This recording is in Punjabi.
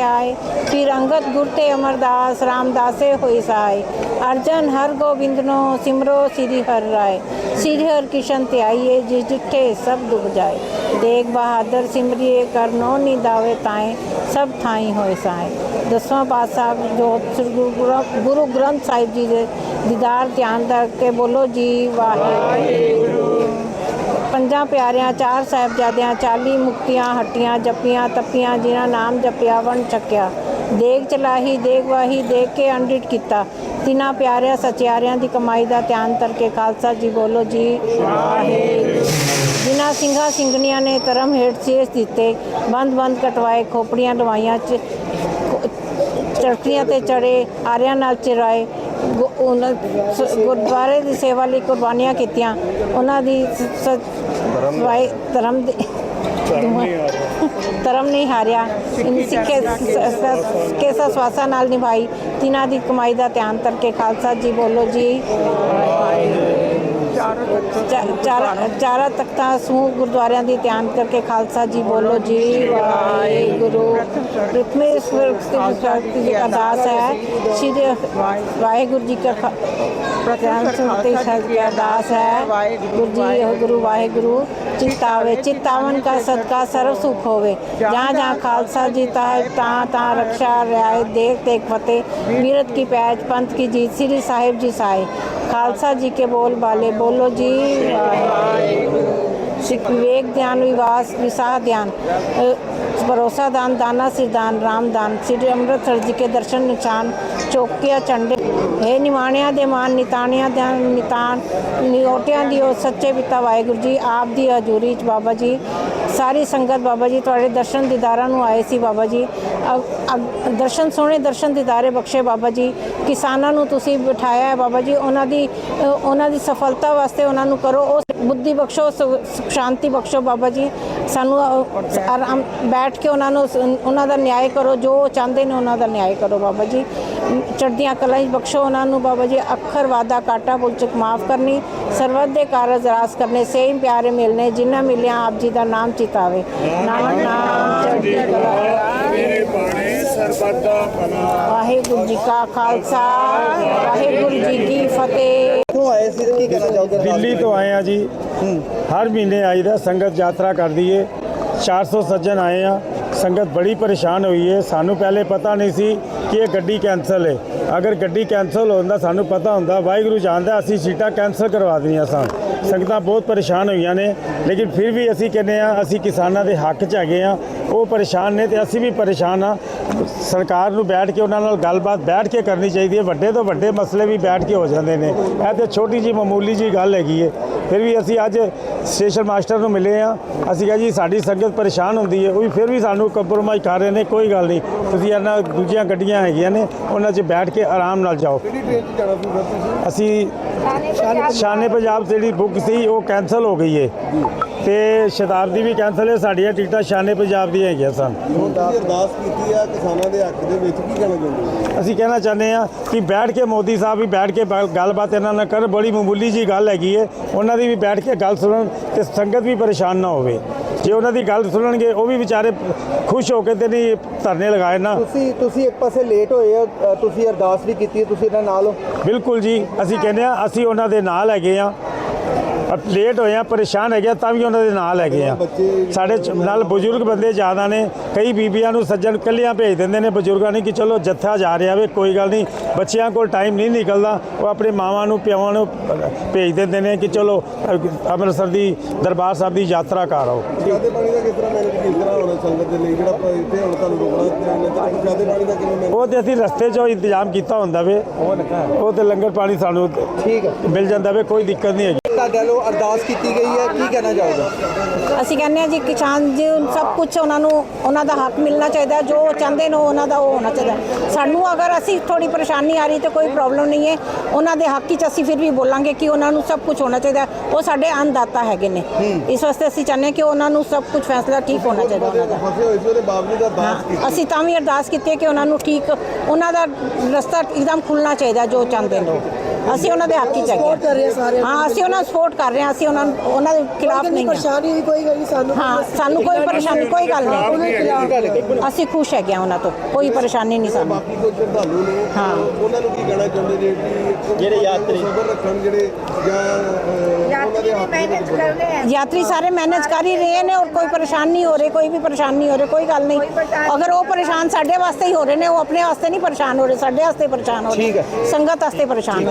ਆਏ ਫਿਰ ਅੰਗਦ ਗੁਰ ਤੇ ਅਮਰਦਾਸ ਰਾਮਦਾਸੇ ਹੋਈ ਸਹਾय ਅਰਜਨ ਹਰ ਗੋਬਿੰਦ ਨੋ ਸਿਮਰੋ ਸ੍ਰੀ ਹਰ ਰਾਏ। ਸ੍ਰੀ ਹਰ ਕਿਸ਼ਨ ਤੇ ਆਈਏ ਜਿਸ ਜਿੱਠੇ ਸਭ ਡੁੱਬ ਜਾਏ। ਦੇਖ ਬਹਾਦਰ ਸਿਮਰਿਏ ਕਰ ਨੋ ਨਿਦਾਵੇ ਤਾਏ, ਸਭ ਥਾਈ ਹੋਏ ਸਾਏ। ਦਸਵਾਂ ਪਾਤਸ਼ਾਹ ਜੋ ਸ੍ਰੀ ਗੁਰੂ ਗੁਰੂ ਗ੍ਰੰਥ ਸਾਹਿਬ ਜੀ ਦੇ ਦੀਦਾਰ ਧਿਆਨ ਰੱਖ ਕੇ ਬੋਲੋ, ਜੀ ਵਾਹਿਗੁਰੂ। ਪੰਜਾਂ ਪਿਆਰਿਆਂ, ਚਾਰ ਸਾਹਿਬਜ਼ਾਦਿਆਂ 40 ਮੁਕਤੀਆਂ, ਹੱਟੀਆਂ, ਜੱਪੀਆਂ, ਤੱਪੀਆਂ, ਜਿਨ੍ਹਾਂ ਨਾਮ ਜਪਿਆ ਵਣ ਚੱਕਿਆ। ਦੇਗ ਚਲਾਹੀ, ਦੇਗ ਵਾਹੀ ਦੇਖ ਕੇ ਅੰਡਿਟ ਕੀਤਾ। ਤਿਨਾਂ ਪਿਆਰਿਆਂ, ਸਚਿਆਰਿਆਂ ਦੀ ਕਮਾਈ ਦਾ ਧਿਆਨ ਕਰਕੇ ਖਾਲਸਾ ਜੀ ਬੋਲੋ ਜੀ ਜਿਨ੍ਹਾਂ ਸਿੰਘਾਂ ਸਿੰਘਣੀਆਂ ਨੇ ਧਰਮ ਹੇਠ ਸੇਸ ਦਿੱਤੇ, ਬੰਦ ਬੰਦ ਕਟਵਾਏ, ਖੋਪੜੀਆਂ ਲਵਾਈਆਂ ਚ, ਚਰਖੀਆਂ ਤੇ ਚੜੇ, ਆਰਿਆਂ ਨਾਲ ਚਿਰਾਏ ਗੁ- ਉਹਨਾਂ ਸ- ਗੁਰਦੁਆਰੇ ਦੀ ਸੇਵਾ ਲਈ ਕੁਰਬਾਨੀਆਂ ਕੀਤੀਆਂ। ਉਹਨਾਂ ਦੀ ਸ- ਸ- ਵਾਹਿ ਧਰਮ ਦੇ ਧਰਮ ਨਹੀਂ ਹਾਰਿਆ। ਇਨ ਸਿੱਖੇ ਕੇਸਾ ਸਵਾਸਾ ਨਾਲ ਨਿਭਾਈ। ਤਿਨਾਂ ਦੀ ਕਮਾਈ ਦਾ ਧਿਆਨ ਕਰਕੇ ਖਾਲਸਾ ਜੀ ਬੋਲੋ ਜੀ। ਚਾਰਾ ਚਾਰਾ ਤਖਤਾਂ ਸਮੂਹ ਗੁਰਦੁਆਰਿਆਂ ਦੀ ਧਿਆਨ ਕਰਕੇ ਖਾਲਸਾ ਜੀ ਬੋਲੋ ਜੀ ਵਾਹਿਗੁਰੂ ਪ੍ਰਥਮੇਸ਼ਵਰ ਦੀ ਦੀ ਅਰਦਾਸ ਹੈ ਸ਼੍ਰੀ ਵਾਹਿਗੁਰੂ ਜੀ ਕਾ ਖਾ- ਧਿਆਨ ਸੁਣਤੇ ਸਾਹਿਬ ਦੀ ਅਰਦਾਸ ਹੈ ਗੁਰੂ ਜੀ ਗੁਰੂ ਵਾਹਿਗੁਰੂ ਚਿਤਾਵੇ ਚਿਤਾਵਨ का सदका सर्व सुख होवे जहाँ जहाँ खालसा जी है तहाँ तहाँ रक्षा रियायत देख देख फतेह वीरत की पैज पंथ की जीत श्री साहिब जी साए ਖਾਲਸਾ ਜੀ ਕੇ ਬੋਲ ਬਾਲੇ, ਬੋਲੋ ਜੀ ਸਿੱਖ ਵਿਵੇਕ ਧਿਆਨ, ਵਿਵਾਸ, ਵਿਸਾਹ ਧਿਆਨ ਭਰੋਸਾ ਦਾਨ, ਦਾਨਾ ਸਿਰਦਾਨ ਰਾਮ ਦਾਨ, ਸ੍ਰੀ ਅੰਮ੍ਰਿਤਸਰ ਜੀ ਕੇ ਦਰਸ਼ਨ ਨਿਸ਼ਾਨ, ਚੌਕੀਆ, ਚੰਡੇ ਇਹ ਨਿਮਾਣਿਆਂ ਦੇ ਮਾਨ ਨਿਤਾਣਿਆਂ ਦੇ ਨਿਤਾਨ ਨਿਓਟਿਆਂ ਦੀ, ਉਹ ਸੱਚੇ ਪਿਤਾ ਵਾਹਿਗੁਰੂ ਜੀ, ਆਪ ਦੀ ਹਜ਼ੂਰੀ ਚ ਬਾਬਾ ਜੀ, ਸਾਰੀ ਸੰਗਤ ਬਾਬਾ ਜੀ, ਤੁਹਾਡੇ ਦਰਸ਼ਨ ਦੀਦਾਰਾਂ ਨੂੰ ਆਏ ਸੀ ਬਾਬਾ ਜੀ। ਅ- ਦਰਸ਼ਨ, ਸੋਹਣੇ ਦਰਸ਼ਨ ਦੀਦਾਰੇ ਬਖਸ਼ੇ ਬਾਬਾ ਜੀ। ਕਿਸਾਨਾਂ ਨੂੰ ਤੁਸੀਂ ਬਿਠਾਇਆ ਹੈ ਬਾਬਾ ਜੀ, ਉਹਨਾਂ ਦੀ ਉਹਨਾਂ ਦੀ ਸਫਲਤਾ ਵਾਸਤੇ ਉਹਨਾਂ ਨੂੰ ਕਰੋ, ਉਹ ਬੁੱਧੀ ਬਖਸ਼ੋ, ਸੁ- ਸੁਖ ਸ਼ਾਂਤੀ ਬਖਸ਼ੋ ਬਾਬਾ ਜੀ। ਸਾਨੂੰ ਅ, ਆਰਾਮ ਬੈਠ ਕੇ ਉਹਨਾਂ ਨੂੰ ਸ- ਉਹਨਾਂ ਦਾ ਨਿਆਂ ਕਰੋ ਜੋ ਉਹ ਚਾਹੁੰਦੇ ਨੇ ਉਹਨਾਂ ਦਾ ਨਿਆਂ ਕਰੋ ਬਾਬਾ ਜੀ। ਚੜ੍ਹਦੀਆਂ ਕਲਾਂ 'ਚ ਬਖਸ਼ੋ ਉਹਨਾਂ ਨੂੰ ਬਾਬਾ ਜੀ ਅੱਖਰ ਵਾਦਾ ਕਾਟਾ ਭੁੱਲ ਚੁੱਕ ਮਾਫ ਕਰਨੀ ਸਰਵਤ ਦੇ ਕਾਰਜ ਰਾਸ ਕਰਨੇ ਸੇਮ ਪਿਆਰੇ ਮਿਲਨੇ ਜਿਨ੍ਹਾਂ ਮਿਲਿਆ ਆਪ ਜੀ ਦਾ ਨਾਮ ਚਿਤਾਵੇ। ਨਾਮ ਨਾਮ ਚੜ੍ਹਦੀ ਕਲਾ ਮੇਰੇ ਬਾਣੇ ਸਰਬੱਤ ਦਾ ਭਲਾ ਵਾਹਿਗੁਰੂ ਜੀ ਕਾ ਖਾਲਸਾ ਵਾਹਿਗੁਰੂ ਜੀ ਕੀ ਫਤਿਹ। ਕਿੱਥੋਂ ਆਏ ਸੀ? ਤੇ ਕੀ ਕਹਿਣਾ ਚਾਹੋਗੇ? ਦਿੱਲੀ ਤੋਂ ਆਏ ਆ ਜੀ। ਹਰ ਮਹੀਨੇ ਆਈਦਾ ਸੰਗਤ ਯਾਤਰਾ ਕਰਦੀ ਏ। 400 ਸੱਜਣ ਆਏ ਆ। ਸੰਗਤ ਬੜੀ ਪਰੇਸ਼ਾਨ ਹੋਈ ਹੈ ਸਾਨੂੰ ਪਹਿਲੇ ਪਤਾ ਨਹੀਂ ਸੀ ਕਿ ਇਹ ਗੱਡੀ ਕੈਂਸਲ ਹੈ ਅਗਰ ਗੱਡੀ ਕੈਂਸਲ ਹੁੰਦਾ ਸਾਨੂੰ ਪਤਾ ਹੁੰਦਾ, ਵਾਹਿਗੁਰੂ ਜਾਣਦਾ ਅਸੀਂ ਸੀਟਾਂ ਕੈਂਸਲ ਕਰਵਾ ਦਿੰਦੀਆਂ ਸਨ ਸੰਗਤਾਂ ਬਹੁਤ ਪਰੇਸ਼ਾਨ ਹੋਈਆਂ ਨੇ। ਲੇਕਿਨ ਫਿਰ ਵੀ ਅਸੀਂ ਕਹਿੰਦੇ ਆ ਅਸੀਂ ਕਿਸਾਨਾਂ ਦੇ ਹੱਕ 'ਚ ਹੈਗੇ ਆ ਉਹ ਪਰੇਸ਼ਾਨ ਨੇ ਤੇ ਅਸੀਂ ਵੀ ਪਰੇਸ਼ਾਨ ਆ ਸਰਕਾਰ ਨੂੰ ਬੈਠ ਕੇ ਉਹਨਾਂ ਨਾਲ ਗੱਲਬਾਤ ਬੈਠ ਕੇ ਕਰਨੀ ਚਾਹੀਦੀ ਹੈ। ਵੱਡੇ ਤੋਂ ਵੱਡੇ ਮਸਲੇ ਵੀ ਬੈਠ ਕੇ ਹੋ ਜਾਂਦੇ ਨੇ। ਇਹ ਤੇ ਛੋਟੀ ਜੀ ਮਾਮੂਲੀ ਜੀ ਗੱਲ ਹੈਗੀ ਹੈ ਫਿਰ ਵੀ ਅਸੀਂ ਅੱਜ ਸਟੇਸ਼ਨ ਮਾਸਟਰ ਨੂੰ ਮਿਲੇ ਆ ਅਸੀਂ ਕਿਹਾ ਜੀ ਸਾਡੀ ਸੰਗਤ ਪਰੇਸ਼ਾਨ ਹੁੰਦੀ ਹੈ ਉਹ ਵੀ ਫਿਰ ਵੀ ਸਾਨੂੰ ਕੰਪਰੋਮਾਈਜ਼ ਕਰ ਰਹੇ ਨੇ ਕੋਈ ਗੱਲ ਨਹੀਂ। ਤੁਸੀਂ ਇਹਨਾਂ ਦੂਜੀਆਂ ਗੱਡੀਆਂ ਹੈਗੀਆਂ ਨੇ ਉਹਨਾਂ 'ਚ ਬੈਠ ਕੇ ਆਰਾਮ ਨਾਲ ਜਾਓ। ਕਿਹੜੀ ਟ੍ਰੇਨ 'ਚ ਜਾਣਾ ਸੀ ਫਿਰ ਤੁਸੀਂ? ਅਸੀਂ ਸ਼ਾਨੇ ਪੰਜਾਬ ਜਿਹੜੀ ਬੁੱਕ ਸੀ ਉਹ ਕੈਂਸਲ ਹੋ ਗਈ ਏ। ਤੇ ਸ਼ਤਾਬਦੀ ਵੀ ਕੈਂਸਲ ਹੈ ਸਾਡੀਆਂ ਟਿਕਟਾਂ ਸ਼ਾਨੇ ਪੰਜਾਬ ਦੀਆਂ ਹੈਗੀਆਂ ਸਨ। ਤੁਸੀਂ ਅਰਦਾਸ ਕੀਤੀ ਆ ਕਿਸਾਨਾਂ ਦੇ ਹੱਕ ਦੇ ਵਿੱਚ ਕੀ ਕਹਿਣਾ ਚਾਹੁੰਦੇ ਹੋ? ਅਸੀਂ ਕਹਿਣਾ ਚਾਹੁੰਦੇ ਆ ਕਿ ਬੈਠ ਕੇ ਮੋਦੀ ਸਾਹਿਬ ਵੀ ਬੈਠ ਕੇ ਬੈ- ਗੱਲਬਾਤ ਇਹਨਾਂ ਨਾਲ ਕਰਨ ਬੜੀ ਮਾਮੂਲੀ ਜੀ ਗੱਲ ਹੈਗੀ ਏ ਉਹਨਾਂ ਦੀ ਵੀ ਬੈਠ ਕੇ ਗੱਲ ਸੁਣਨ ਤੇ ਸੰਗਤ ਵੀ ਪਰੇਸ਼ਾਨ ਨਾ ਹੋਵੇ। ਜੇ ਉਹਨਾਂ ਦੀ ਗੱਲ ਸੁਣਨਗੇ ਉਹ ਵੀ ਵਿਚਾਰੇ ਖੁਸ਼ ਹੋ ਕੇ ਤੇ ਨਹੀਂ ਧਰਨੇ ਲਗਾਏ ਨਾ। ਤੁਸੀਂ ਤੁਸੀਂ ਇੱਕ ਪਾਸੇ ਲੇਟ ਹੋਏ ਹੋ ਅ, ਤੁਸੀਂ ਅਰਦਾਸ ਵੀ ਕੀਤੀ ਹੈ ਤੁਸੀਂ ਇਹਨਾਂ ਨਾਲ ਹੋ। ਬਿਲਕੁਲ ਜੀ ਅਸੀਂ ਕਹਿੰਦੇ ਆ ਅਸੀਂ ਉਹਨਾਂ ਦੇ ਨਾਲ ਹੈਗੇ ਆ ਲੇਟ ਹੋਏ ਆ ਪਰੇਸ਼ਾਨ ਹੈਗੇ ਆ, ਤਾਂ ਵੀ ਉਹਨਾਂ ਦੇ ਨਾਲ ਹੈਗੇ ਆ। ਸਾਡੇ ਨਾਲ ਬਜ਼ੁਰਗ ਬੰਦੇ ਜ਼ਿਆਦਾ ਨੇ ਕਈ ਬੀਬੀਆਂ ਨੂੰ ਸੱਜਣ ਕੱਲਿਆਂ ਭੇਜ ਦਿੰਦੇ ਨੇ ਬਜ਼ੁਰਗਾਂ ਨੇ ਕਿ ਚਲੋ ਜੱਥਾ ਜਾ ਰਿਹਾ ਵੇ ਕੋਈ ਗੱਲ ਨਹੀਂ ਬੱਚਿਆਂ ਕੋਲ ਟਾਈਮ ਨਹੀਂ ਨਿਕਲਦਾ ਉਹ ਆਪਣੇ ਮਾਵਾਂ ਨੂੰ ਪਿਓਾਂ ਨੂੰ ਭੇਜ ਦਿੰਦੇ ਨੇ ਕਿ ਚਲੋ ਅੰਮ੍ਰਿਤਸਰ ਦੀ ਦਰਬਾਰ ਸਾਹਿਬ ਦੀ ਯਾਤਰਾ ਕਰ ਆਓ। ਪ੍ਰਸ਼ਾਦੇ ਪਾਣੀ ਦਾ ਕਿਸ ਤਰ੍ਹਾਂ ਮੈਨੇਜ ਕੀਤਾ ਹੋਣਾ ਸੰਗਤ ਦੇ ਲਈ? ਜਿਹੜਾ ਪ- ਇੱਥੇ ਹੁਣ ਤੁਹਾਨੂੰ ਰੁਕਣਾ ਤੇ ਨਜ਼ਰ ਪ੍ਰਸ਼ਾਦੇ ਪਾਣੀ ਦਾ ਕਿਵੇਂ manage- ਉਹ ਤੇ ਅਸੀਂ ਰਸਤੇ 'ਚੋਂ ਇੰਤਜ਼ਾਮ ਕੀਤਾ ਹੁੰਦਾ ਵੇ। ਉਹ ਤੇ ਲੰਗਰ ਪਾਣੀ ਸਾਨੂੰ ਠੀਕ ਹੈ ਮਿਲ ਜਾਂਦਾ ਵੇ ਕੋਈ ਦਿੱਕਤ ਨਹੀਂ ਹੈਗੀ। ਤੁਹਾਡੇ ਵੱਲੋਂ ਅਰਦਾਸ ਕੀਤੀ ਗਈ ਹੈ? ਕੀ ਕਹਿਣਾ ਚਾਹੋਗੇ? ਅਸੀਂ ਕਹਿੰਦੇ ਆ ਜੀ ਕਿਸਾਨ ਜੀ ਸਭ ਕੁਝ ਉਹਨਾਂ ਨੂੰ ਉਹਨਾਂ ਦਾ ਹੱਕ ਮਿਲਣਾ ਚਾਹੀਦਾ ਜੋ ਚਾਹੁੰਦੇ ਨੇ ਉਹਨਾਂ ਦਾ ਉਹ ਹੋਣਾ ਚਾਹੀਦਾ ਸਾਨੂੰ ਅਗਰ ਅਸੀਂ ਥੋੜੀ ਪਰੇਸ਼ਾਨੀ ਆ ਰਹੀ ਤੇ ਕੋਈ ਪ੍ਰੋਬਲਮ ਨਹੀਂ ਹੈ ਉਹਨਾਂ ਦੇ ਹੱਕ 'ਚ ਅਸੀਂ ਫਿਰ ਵੀ ਬੋਲਾਂਗੇ ਕਿ ਉਹਨਾਂ ਨੂੰ ਸਭ ਕੁਝ ਹੋਣਾ ਚਾਹੀਦਾ ਉਹ ਸਾਡੇ ਅੰਨਦਾਤਾ ਹੈਗੇ ਨੇ। ਇਸ ਵਾਸਤੇ ਅਸੀਂ ਚਾਹੁੰਦੇ ਹਾਂ ਕਿ ਉਹਨਾਂ ਨੂੰ ਸਭ ਕੁਝ ਫੈਸਲਾ ਠੀਕ ਹੋਣਾ ਚਾਹੀਦਾ ਉਹਨਾਂ ਦਾ। ਅਸੀਂ ਤਾਂ ਵੀ ਅਰਦਾਸ ਕੀਤੀ ਹੈ ਕਿ ਉਹਨਾਂ ਨੂੰ ਠੀਕ ਉਹਨਾਂ ਦਾ ਰਸਤਾ ਇੱਕਦਮ ਖੁੱਲਣਾ ਚਾਹੀਦਾ ਜੋ ਚਾਹੁੰਦੇ ਨੇ। ਅਸੀਂ ਉਹਨਾਂ ਦੇ ਹੱਕ ਹੀ Support ਕਰ ਰਹੇ ਆ ਸਾਰੇ। ਹਾਂ ਅਸੀਂ ਉਹਨਾਂ ਨੂੰ ਸਪੋਰਟ ਕਰ ਰਹੇ ਹਾਂ ਅਸੀਂ ਉਹਨਾਂ ਨੂੰ- ਉਹਨਾਂ ਦੇ ਖਿਲਾਫ ਨਹੀਂ ਹਾਂ। ਪਰੇਸ਼ਾਨੀ ਨਹੀਂ ਕੋਈ ਗੱਲ ਨਹੀਂ ਸਾਨੂੰ ਹਾਂ ਸਾਨੂੰ ਕੋਈ ਪਰੇਸ਼ਾਨੀ ਕੋਈ ਗੱਲ ਨਹੀਂ। ਅਸੀਂ ਖੁਸ਼ ਹੈਗੇ ਹਾਂ ਉਹਨਾਂ ਤੋਂ ਕੋਈ ਪਰੇਸ਼ਾਨੀ ਨਹੀਂ ਸਾਨੂੰ। ਬਾਕੀ ਕੋਈ ਸ਼ਰਧਾਲੂ ਨੇ। ਹਾਂ। ਉਹਨਾਂ ਨੂੰ ਕੀ ਕਹਿਣਾ ਚਾਹੁੰਦੇ ਜੇ ਕਿ ਜਿਹੜੇ ਯਾਤਰੀ- ਸਬਰ ਰੱਖਣ ਜਿਹੜੇ ਜਾਂ ਅਹ, ਉਹਨਾਂ ਦੇ ਹੱਥ ਵਿੱਚ ਬੋਲਣ। ਯਾਤਰੀ ਸਾਰੇ ਮੈਨੇਜ ਕਰ ਹੀ ਰਹੇ ਨੇ ਔਰ ਕੋਈ ਪਰੇਸ਼ਾਨ ਨਹੀਂ ਹੋ ਰਹੇ ਕੋਈ ਵੀ ਪਰੇਸ਼ਾਨ ਨਹੀਂ ਹੋ ਰਹੇ ਕੋਈ ਗੱਲ ਨਹੀਂ। ਅਗਰ ਉਹ ਪਰੇਸ਼ਾਨ ਸਾਡੇ ਵਾਸਤੇ ਹੀ ਹੋ ਰਹੇ ਨੇ ਉਹ ਆਪਣੇ ਵਾਸਤੇ ਨਹੀਂ ਪਰੇਸ਼ਾਨ ਹੋ ਰਹੇ ਸਾਡੇ ਵਾਸਤੇ ਪਰੇਸ਼ਾਨ ਹੋ ਰਹੇ। ਸੰਗਤ ਵਾਸਤੇ ਪਰੇਸ਼ਾਨ ਹੋ। ਰਹੇ।